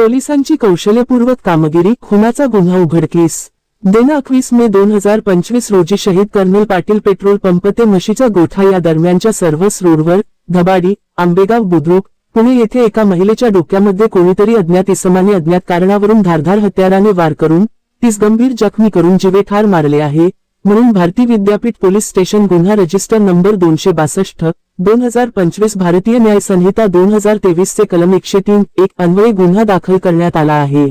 पोलिसांची कौशल्यपूर्वक कामगिरी खुनाचा गुन्हा उघडकीस. देना वीस मे दोन हजार पंचवीस रोजी शहीद कर्नल पाटील पेट्रोल पंप ते म्हशीच्या गोठा या दरम्यानच्या सर्वच रोडवर धबाडी आंबेगाव बुद्रुक पुणे येथे एका महिलेच्या डोक्यामध्ये कोणीतरी अज्ञात इसमाने अज्ञात कारणावरून धारधार हत्याराने वार करून तीस गंभीर जखमी करून जीवे ठार मारले आहे. म्हणून भारती विद्यापीठ पोलीस स्टेशन गुन्हा रजिस्टर नंबर दोनशे बासष्ट दोन हजार पंचवीस भारतीय न्याय संहिता दोन हजार तेवीस चे कलम एकशे तीन एक अन्वये गुन्हा दाखल करण्यात आला आहे.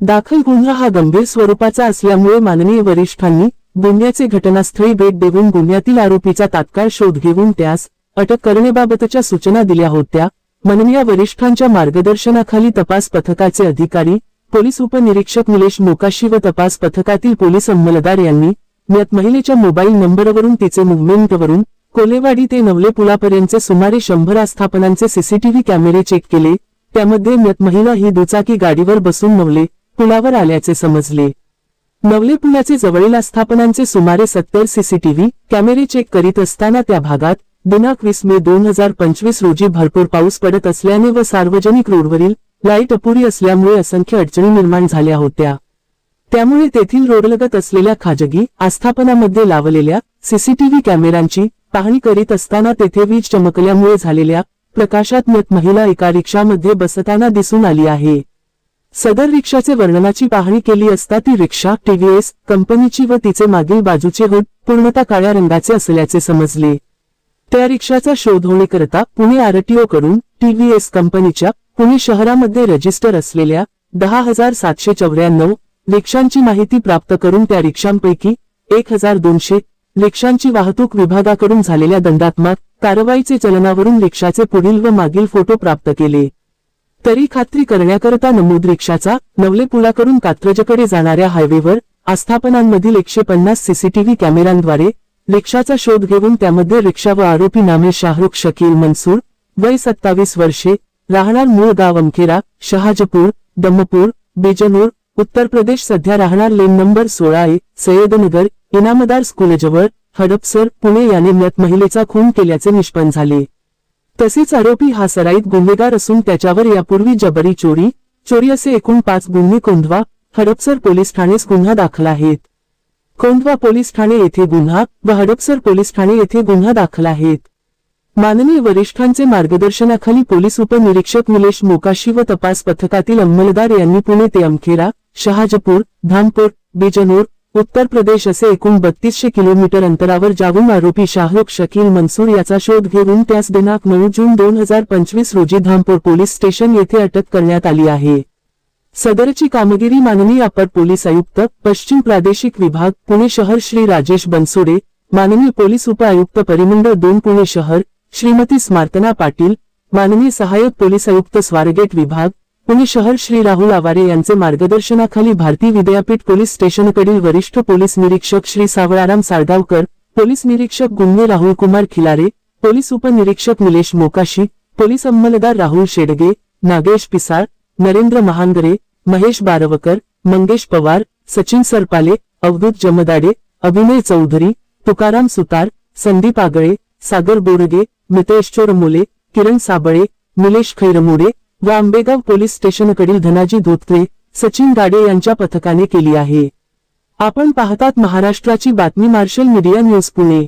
दाखल गुन्हा हा गंभीर स्वरूपाचा असल्यामुळे माननीय वरिष्ठांनी गुन्ह्याचे घटनास्थळी भेट देऊन गुन्ह्यातील आरोपीचा तात्काळ शोध घेऊन त्यास अटक करण्याबाबतच्या सूचना दिल्या होत्या. माननीय वरिष्ठांच्या मार्गदर्शनाखाली तपास पथकाचे अधिकारी पोलीस उपनिरीक्षक निलेश मोकाशी व तपास पथकातील पोलीस अंमलदार यांनी यात महिलेच्या मोबाईल नंबरवरून तिचे मुव्हमेंटवरून कोलेवाडी ते नवले पुलापर्यंतचे सुमारे शंभर आस्थापनांचे सीसीटीव्ही कॅमेरे चेक केले. त्यामध्ये मत महिला ही दुचाकी गाडीवर बसून नवले पुलावर आल्याचे समजले. नवले पुलाचे जवळील आस्थापनांचे सुमारे सत्तर सीसीटीव्ही कॅमेरे चेक करीत असताना त्या भागात दिनांक वीस मे दोन हजार पंचवीस रोजी भरपूर पाऊस पडत असल्याने व सार्वजनिक रोडवरील लाइट अपुरी असल्यामुळे असंख्य अडचणी निर्माण झाल्या होत्या. त्यामुळे तेथील रोडलगत असलेल्या खाजगी आस्थापनामध्ये लावलेल्या सीसीटीव्ही कॅमेऱ्यांची पाहणी करीत असताना तेथे वीज चमकल्यामुळे झालेल्या प्रकाशात मत महिला एका रिक्षामध्ये बसताना दिसून आली आहे. सदर रिक्षाचे वर्णनाची पाहणी केली असता ती रिक्षा टीव्हीएस कंपनीची व तिचे मागील बाजूचे हुड पूर्णतः काळ्या रंगाचे असल्याचे समजले. त्या रिक्षाचा शोध होण्याकरता पुणे आरटीओ कडून टीव्हीएस कंपनीच्या पुणे शहरामध्ये रजिस्टर असलेल्या दहा हजार सातशे चौऱ्याण्णव रिक्षांची माहिती प्राप्त करून त्या रिक्षांपैकी एक हजार दोनशे रिक्षांची वाहतूक विभागाकडून झालेल्या दंडात्मक कारवाईचे चलनावरून रिक्षाचे पुढील व मागील फोटो प्राप्त केले. तरी खात्री करण्याकरता नमूद रिक्षाचा नवलेपुलाकडून कात्रजकडे जाणाऱ्या हायवेवर आस्थापनांमधील एकशे पन्नास सीसीटीव्ही कॅमेऱ्यांद्वारे रिक्षाचा शोध घेऊन त्यामध्ये रिक्षा व आरोपी नामे शाहरुख शकील मनसूर वय सत्तावीस वर्षे राहणार मूळ गाव अमखेरा शहाजपूर दमपूर बेजनूर उत्तर प्रदेश सध्या राहणार लेन नंबर सोळा ए सय्यदनगर इनामदार स्कूलजवळ हडपसर पुणे याने मृत महिलेचा खून केल्याचे निष्पन्न झाले. तसेच आरोपी हा सराईत गुन्हेगार असून त्याच्यावर यापूर्वी जबरी चोरी चोरी असे एकूण पाच गुन्हे कोंधवा हडपसर पोलीस ठाणेस गुन्हा दाखल आहेत. कोंधवा पोलीस ठाणे येथे गुन्हा व हडपसर पोलीस ठाणे येथे गुन्हा दाखल आहेत. माननीय वरिष्ठांचे मार्गदर्शनाखाली पोलीस उपनिरीक्षक निलेश मोकाशी व तपास पथकातील अंमलदार यांनी पुणे ते अमखेरा शहाजपूर धामपूर बिजनूर उत्तर प्रदेश असे एकूण बत्तीसशे किलोमीटर अंतरावर जाऊन आरोपी शाहरुख शकील मनसूर याचा शोध घेऊन त्यास दिनांक नऊ जून दोन हजार पंचवीस रोजी धामपूर पोलीस स्टेशन येथे अटक करण्यात आली आहे. सदरची कामगिरी माननीय अपर पोलीस आयुक्त पश्चिम प्रादेशिक विभाग पुणे शहर श्री राजेश बनसोडे माननीय पोलीस उपआयुक्त परिमंडळ दोन पुणे शहर श्रीमती स्मार्तना पाटील माननीय सहाय्यक पोलीस आयुक्त स्वारगेट विभाग पुणे शहर श्री राहुल आवारे यांचे मार्गदर्शनाखाली भारती विद्यापीठ पोलीस स्टेशनकडील वरिष्ठ पोलीस निरीक्षक श्री सावळाराम साळगावकर पोलीस निरीक्षक गुन्हे राहुल कुमार खिलारे पोलीस उपनिरीक्षक निलेश मोकाशी पोलीस अंमलदार राहुल शेडगे नागेश पिसाळ नरेंद्र महांगरे महेश बारवकर मंगेश पवार सचिन सरपाले अवधूत जमदाडे अभिनय चौधरी तुकाराम सुतार संदीप आगळे सागर बोरगे मितेश चोरमुले किरण साबळे निलेश खैरमुडे व आंबेगाव पोलीस स्टेशनकडील धनाजी धोत्रे सचिन गाडे यांच्या पथकाने केली आहे. आपण पाहतात महाराष्ट्राची बातमी मार्शल मीडिया न्यूज पुणे.